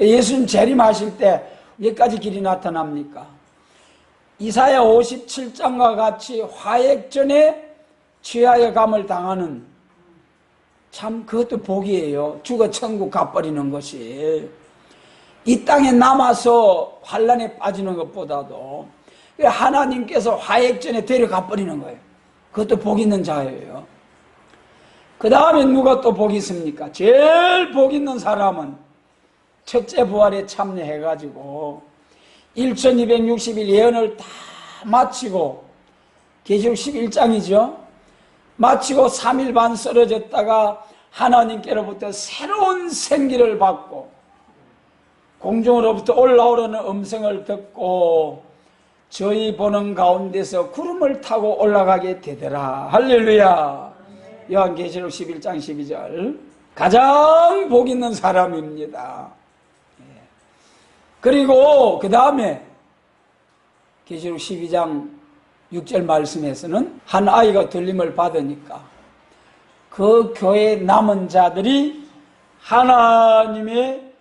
예수님 재림하실 때 몇 가지 길이 나타납니까? 이사야 57장과 같이 화액전에 취하여 감을 당하는 참 그것도 복이에요. 죽어 천국 가버리는 것이 이 땅에 남아서 환란에 빠지는 것보다도 하나님께서 화액전에 데려가 버리는 거예요. 그것도 복 있는 자예요. 그 다음에 누가 또복 있습니까? 제일 복 있는 사람은 첫째 부활에 참여해가지고 1260일 예언을 다 마치고 계시록 11장이죠. 마치고 3일 반 쓰러졌다가 하나님께로부터 새로운 생기를 받고 공중으로부터 올라오려는 음성을 듣고 저희 보는 가운데서 구름을 타고 올라가게 되더라. 할렐루야. 요한계시록 11장 12절. 가장 복 있는 사람입니다. 예. 그리고 그 다음에 계시록 12장 6절 말씀에서는 한 아이가 들림을 받으니까 그 교회 남은 자들이 하나님의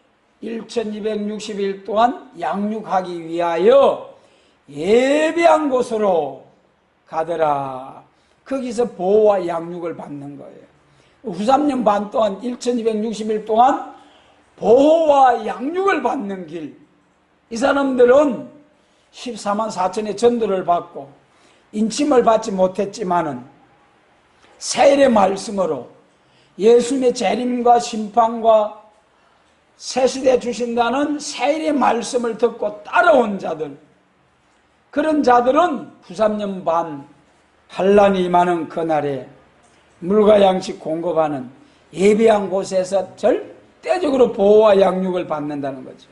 1260일 동안 양육하기 위하여 예배한 곳으로 가더라. 거기서 보호와 양육을 받는 거예요. 후 3년 반 동안 1260일 동안 보호와 양육을 받는 길. 이 사람들은 14만 4천의 전도를 받고 인침을 받지 못했지만은 세일의 말씀으로 예수님의 재림과 심판과 새시대 주신다는 세일의 말씀을 듣고 따라온 자들 그런 자들은 9, 3년 반 환란이 임하는 그날에 물과 양식 공급하는 예비한 곳에서 절대적으로 보호와 양육을 받는다는 거죠.